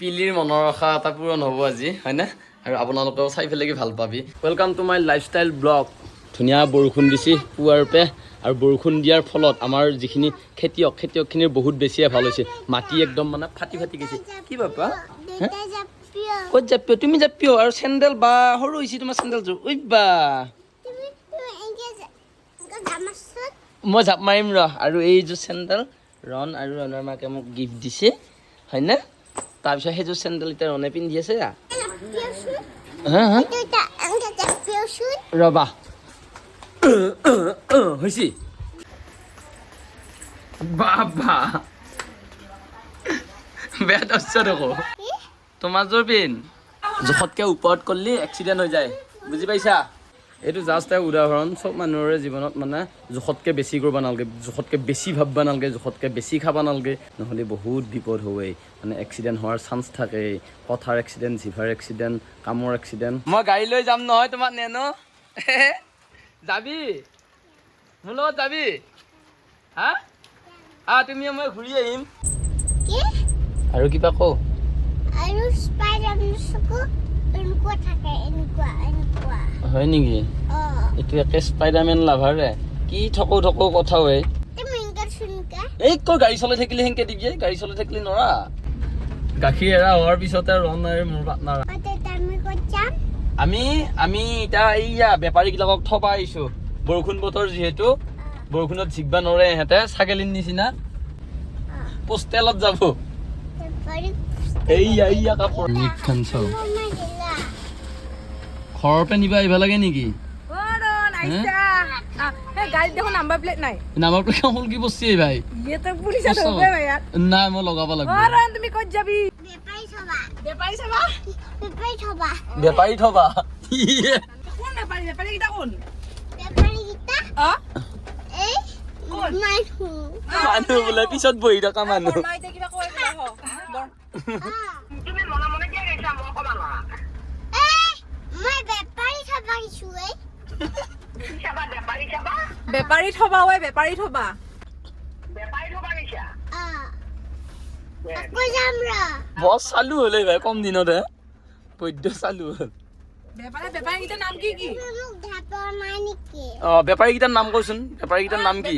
পিলিৰ মনৰ আশা এটা পূৰণ হ'ব আজি হয়নে? আৰু আপোনালোকেও চাই পেলাই কি ভালো পাবি। Welcome to my lifestyle blog ধুনীয়া বৰষুণ দিছে পুৱাৰ পে আৰু বৰষুণ দিয়াৰ ফলত আমাৰ যিখিনি খেতিয়ক খেতিয়কখিনিৰ বহুত বেছিয়ে ভালো হৈছে। মাটি একদম মানে ফাটি ফাটি গৈছে। কি বাপা? ক'ত জাপিও তুমি জাপিও আৰু চেণ্ডেল বা সৰু হৈছে তোমাৰ চেণ্ডেলযোৰ ঐ বা। মই জাপ মাৰিম ৰ। আৰু এইযোৰ চেণ্ডেল ৰণ আৰু ৰণৰ মাকে মোক গিফ্ট দিছে। হয়নে? তাৰপিছত সেইযোৰ চেণ্ডেল এতিয়া ৰণে পিন্ধি আছে জাপিওচোন হা হা দেউতা এনেকে জাপিওচোন বাবা বেয়া দস্য দেখো তোমাৰ যোৰ পিন জোখতকৈ ওপৰত কৰিলে এক্সিডেণ্ট হৈ যায়। বুজি পাইছা? এইটো জাষ্ট এটা উদাহৰণ চব মানুহৰে জীৱনত মানে জোখতকৈ বেছি কৰিব নালাগে জোখতকৈ বেছি ভাবিব নালাগে জোখতকৈ বেছি খাব নালাগে নহ'লে বহুত বিপদ হয় মানে এক্সিডেণ্ট হোৱাৰ চান্স থাকে পথাৰ এক্সিডেণ্ট জিভাৰ এক্সিডেণ্ট কামৰ এক্সিডেণ্ট মই গাড়ী লৈ যাম নহয় তোমাক নেনো? যাবি? মোৰ লগত যাবি? হা? তুমি মই ঘূৰি আহিম। কি? আৰু কিবা কওঁ আৰু থাকে এনেকুৱা হয় নেকি এইটো একে স্পাইডাৰমেন লাভাৰে কি থকৌ থকৌ কথা হয় চোনকা এই কৈ গাড়ী চলাই থাকিলে সেনকে দিবি গাড়ী চলাই থাকিলে নৰা গাখীৰ এৰা হোৱাৰ পিছতে ৰন আৰু মোৰ দেউতা আমি আমি এতিয়া এইয়া বেপাৰীবিলাকক থবা আহিছো বৰষুণ বতৰ যিহেতু বৰষুণত জিকবা নৰে ইহঁতে ছাগলীৰ নিচিনা পোষ্টেলত যাব এইয়া এইয়া কাপোৰ চাও পৰা নিবা আহিব লাগে নেকি? প্লেট নাই। ধৰবে মই লগাব লাগিব? মানুহ। মানুহ বোলে পিছত বহি থকা মানুহ বৰমা এতিয়া কিবা কৈ বোলে হ বৰ এই মই বেপাৰী থবা গৈছো এই বেপাৰী থবা ঐ বেপাৰী থবা অ আকৌ যাম ৰ। বছ চালু হ'লে ভাই কম দিনতে বৈদ্য চালু হ'ল। বেপাৰী বেপাৰী নাম কি অ বেপাৰীকেইটাৰ নাম কচোন বেপাৰীকেইটাৰ নাম কি?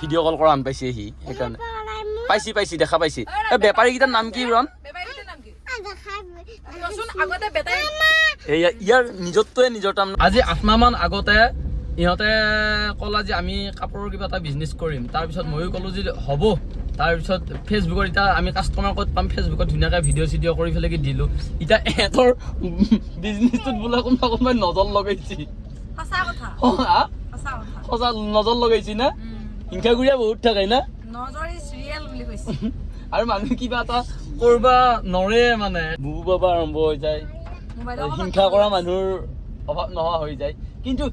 ভিডিঅ' কল কৰা আন পাইছে সি সেইকাৰণে পাইছি পাইছি দেখা পাইছি। এই বেপাৰীকেইটাৰ নাম কি ৰণ? ইয়াৰ নিজৰ আজি আঠমাহমান আগতে ইহঁতে ক'লা যে আমি কাপোৰৰ কিবা এটা বিজনেছ কৰিম। তাৰপিছত ময়ো ক'লোঁ যে হ'ব। তাৰপিছত ফেচবুকত এতিয়া আমি কাষ্টমাৰ ক'ত পাম? ফেচবুকত ধুনীয়াকৈ ভিডিঅ' চিডিঅ' কৰি পেলাই কি দিলোঁ। এতিয়া এহেঁতৰ বিজনেছটোত বোলে কোনোবা কোনোবাই নজৰ লগাইছে। সঁচা কথা। অ, হা? সঁচা কথা। সঁচা নজৰ লগাইছে না। হিংসাগুৰিয়া বহুত থাকে না? নজৰী চিৰিয়েল বুলি কৈছে। আৰু মানুহ কিবা এটা কৰবা নৰে মানে। বুবু পাবা আৰম্ভ হৈ যায়। হিংসা কৰা মানুহৰ অভাৱ নোহোৱা হৈ যায়। কিন্তু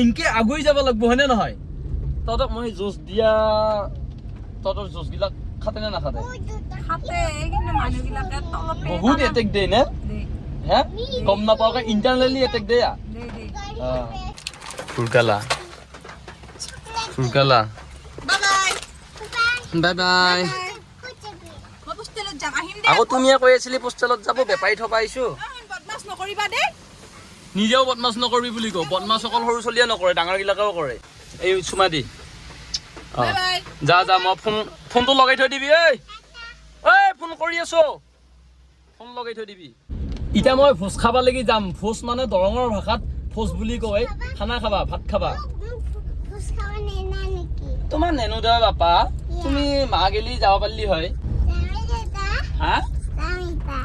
এনকে আগুৱাই যাব লাগিব হয়নে নহয়? তহঁতক মই যুঁজ দিয়া তহঁতৰ যুঁজবিলাক খাতে নে নাখাতে? বহুত এটেক দিয়ে নে? হে? গম নাপাওঁকে ইণ্টাৰনেলি এটেক দিয়ে দেই ফুৰকালা। ফুৰকালা। বাই বাই বাই বাই মই হোষ্টেলত যাম আহিম দে আকৌ তুমিয়ে কৈ আছিলি পোষ্টেলত যাব বেপাৰী থকা আহিছোঁ বদমাছ নকৰিবা দেই নিজেও বদমাছ নকৰিবি বুলি কওঁ। বদমাছ অকল সৰু চলিয়ে নকৰে ডাঙৰবিলাকেও কৰে। এই চুমা দি। অঁ। Bye bye. যা যা মই ফোন ফোনটো লগাই থৈ দিবি ঐ ঐ ফোন কৰি আছো। ফোন লগাই থৈ দিবি। এতিয়া মই ভোজ খাব লাগি যাম। ভোজ মানে দৰঙৰ ভাষাত ভোজ বুলি কয়। খানা খাবা ভাত খাবা। তোমাৰ নেনো দে বাপা তুমি মা গেলি যাব পাৰিলি হয়। দেউতা হা?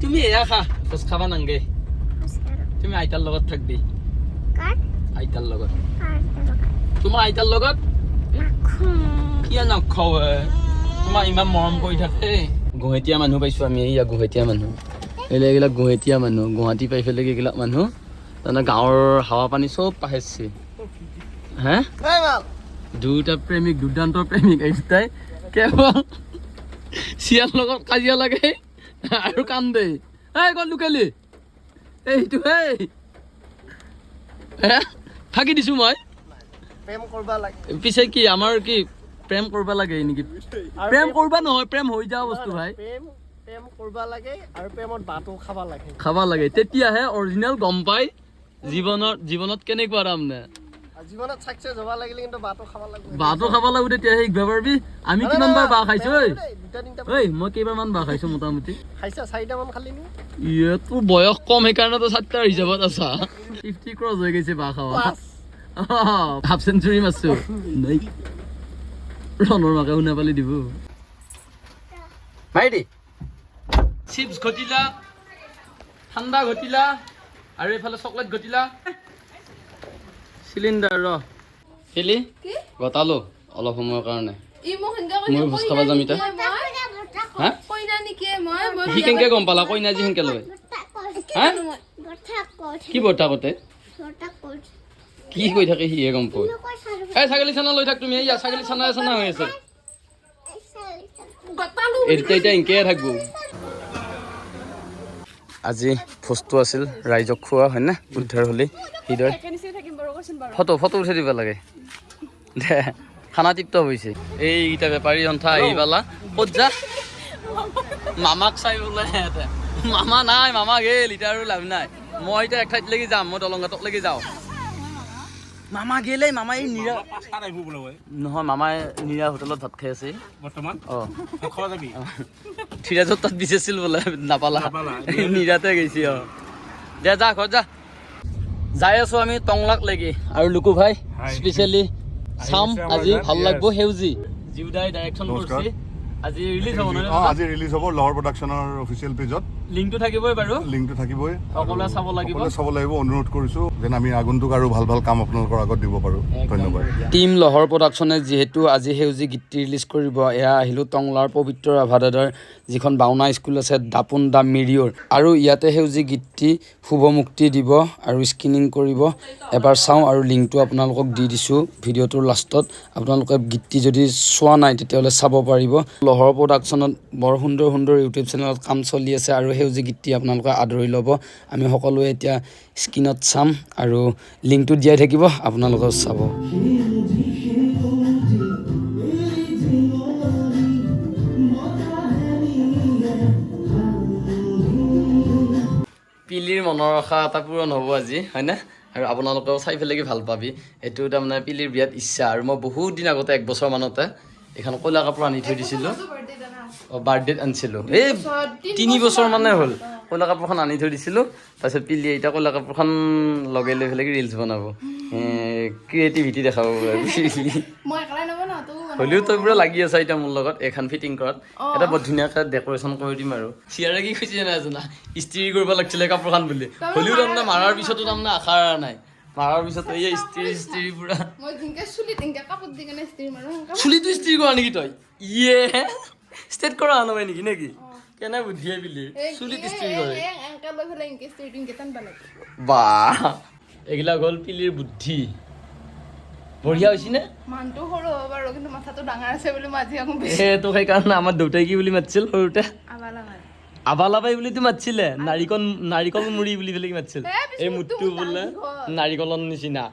তুমি এয়া খা ভোজ খাবা নাংগে তুমি আইতাৰ লগত থাকবি। কাৰ? আইতাৰ লগত। তোমাৰ আইতাৰ লগত? কিয় নখাও তোমাৰ ইমান মৰম কৰি থাকে। গুৱাহাটীয়া মানুহ পাইছো আমি এইয়া গুৱাহাটীয়া মানুহ। এইবিলাক এইবিলাক গুৱাহাটীয়া মানুহ গুৱাহাটী পাই পেলাই এইবিলাক মানুহ। তাৰমানে গাঁৱৰ হাৱা পানী চব পাহেছে হে? দুটা প্ৰেমিক দুৰ্দান্ত প্ৰেমিক এই দুটাই। কেৱল চিয়াৰ লগত কাজিয়া লাগে। আৰু কান্দে। এই ক'ত লুকালি? এইটো এই। হে ফাঁকি দিছো মই। পিছে কি আমাৰ কি প্ৰেম কৰিব লাগে নেকি? প্ৰেম কৰবা নহয় প্ৰেম হৈ যোৱা বস্তু ভাই। প্ৰেম কৰিব লাগে আৰু প্ৰেমত বাটো খাব লাগে। খাব লাগে। তেতিয়াহে অৰিজিনেল গম পাই জীৱনত জীৱনত কেনেকুৱা তাৰমানে জীৱনত চাকচেছ হ'ব লাগিলে কিন্তু বাটো খাব লাগিব। বাঁহটো খাব লাগিব তেতিয়াহে শিকিব পাৰিবি আমি কিমান বাৰ বাঁহ খাইছো ঐ? ঐ মই কেইবাৰমান বাঁহ খাইছো মোটামুটি। খাইছা চাৰিটামান খালি নি? ইয়ে তোৰ বয়স কম সেইকাৰণে তই চাৰিটা হিচাপত আছা ফিফটি ক্ৰছ হৈ গৈছে বাঁহ খাৱা। হাফ চেঞ্চুৰী মাৰছো নাই। ৰণৰ মাকে শুনা পালি দিব। দি চিপছ ঘটিলা ঠাণ্ডা ঘটিলা আৰু এইফালে চকলেট ঘটিলা। চিলিণ্ডাৰ ৰ। খেলি কি? গতালো অলপ সময়ৰ কাৰণে। ই মই ভোজ খাব যাম এতিয়া হা? কইনা নেকি মই? মই সি কেনেকে গম পালা? কইনা যি সেনকে লয়। হা? কি বৰ্তা কতে কি কৈ থাকে সিহে গম পায়। চালো এই ছাগলী চানা লৈ থাক তুমি। এইয়া ছাগলী চানা চানা হৈ আছে। গতালো এতিয়া এতিয়া এনেকৈ থাকব। আজি ভোজটো আছিল ৰাইজক খোৱা হয়নে? উদ্ধাৰ হ'লে। হৃদয় ফটো ফটো উঠাই দিব লাগে। দে খানা তৃপ্ত হৈছে এইকেইটা বেপাৰী আহি পালা ক'ত যা? মামাক চাই সিহঁতে মামা নাই মামা গেল এতিয়া আৰু লাভ নাই। মই এতিয়া এক ঠাইত লাগি যাম মই দলংঘাটক লাগি যাওঁ। মামা গেলে মামা এই নিৰা নহয় মামাই নিৰা হোটেলত ভাত খাই আছে। বৰ্তমান? অঁ। থিৰাজত তাত বিচাৰিছিল বোলে নাপালা। নিৰাতে গৈছি অ। দে যা ঘৰত যা। যাই আছো আমি টংলাক লাগি আৰু লুকু ভাই স্পেচিয়েলি চাম আজি ভাল লাগব সেউজী। জিউদাই ডাইৰেকশ্যন। কৰিছে। আজি ৰিলিজ হ'ব অ নহয় আজি ৰিলিজ হ'ব লহৰ প্ৰডাকশ্যনৰ অফিচিয়েল পেজত লিংকটো থাকিবই বাৰু। লিংকটো থাকিবই। সকলোৱে চাব লাগিব। সকলোৱে চাব লাগিব অনুৰোধ কৰিছোঁ যেন আমি আগন্তুক আৰু ভাল ভাল কাম আপোনালোকৰ আগত দিব পাৰোঁ। ধন্যবাদ। টীম লহৰ প্ৰডাকশ্যনে যিহেতু আজি সেউজী গীতটি ৰিলিজ কৰিব এয়া আহিলোঁ টংলাৰ পবিত্ৰ ৰাভাদাদাৰ যিখন বাওনা স্কুল আছে দাপোন দা মিৰিয়ৰ। আৰু ইয়াতে সেউজী গীতটি শুভ মুক্তি দিব আৰু স্ক্ৰিনিং কৰিব। এবাৰ চাওঁ আৰু লিংকটো আপোনালোকক দি দিছোঁ ভিডিঅ'টোৰ লাষ্টত আপোনালোকে গীতটি যদি চোৱা নাই তেতিয়াহ'লে চাব পাৰিব। লহৰ প্ৰডাকশ্যনত বৰ সুন্দৰ সুন্দৰ ইউটিউব চেনেলত কাম চলি আছে আৰু সেউজী গীতটি আপোনালোকে আদৰি ল'ব আমি সকলোৱে এতিয়া স্ক্ৰীণত চাম আৰু লিংকটো দিয়াই থাকিব আপোনালোকে চাব। পিলিৰ মনৰ আশা এটা পূৰণ হ'ব আজি হয়নে? আৰু আপোনালোকেও চাই পেলাই কি ভাল পাবি। এইটো তাৰমানে পিলিৰ বিয়াত ইচ্ছা। আৰু মই বহুত দিন আগতে এক বছৰ মানতে এইখন কয়লা কাপোৰ আনি থৈ দিছিলোঁ। বাৰ্থডেত আনিছিলোঁ। এই তিনি বছৰ মানে হ'ল। কয়লা কাপোৰখন আনি থৈ দিছিলোঁ। তাৰপিছত পিলি এতিয়া কয়লা কাপোৰখন লগাই লৈ পেলাই ৰিলচ বনাব। ক্ৰিয়েটিভিটি দেখাব হ'লেও তই পুৰা লাগি আছা এতিয়া মোৰ লগত এইখন ফিটিং কৰাত। এটা বৰ ধুনীয়াকৈ ডেক'ৰেশ্যন কৰি দিম আৰু। চিয়াৰে কি কৈছে জানা জানা? ইস্ত্ৰি কৰিব লাগিছিলে কাপোৰখন বুলি। হ'লেও তাৰমানে মাৰাৰ পিছতো তাৰমানে আশা নাই। মাৰাৰ পিছত এই ইস্ত্ৰি ইস্ত্ৰি পুৰা। চুলিটো ইস্ত্ৰি কৰা নেকি তই? ইয়ে। ষ্টেট কৰা নহয় নেকি নেকি? কেনে বুদ্ধিয়ে বিলি? চুলিত ইস্ত্ৰি কৰে এনেকে লৈ পেলাই এনেকে ষ্টিৰ এনেকে টানবা লাগে বা। এইবিলাক হ'ল পিলিৰ বুদ্ধি। বঢ়িয়া হৈছে নে? মানুহটো সৰু হ'ব বাৰু কিন্তু মাথাটো ডাঙৰ আছে বুলি মই আজি আকৌ তোক সেইকাৰণে আমাৰ দেউতাই কি বুলি মাতিছিল সৰুতে? আবালা আবালাবাই বুলিতো মাতিছিলে। নাৰিকল নাৰিকল মুড়ি বুলি পেলাই কি মাতিছিল এই মুঠটো বোলে নাৰিকলৰ নিচিনা।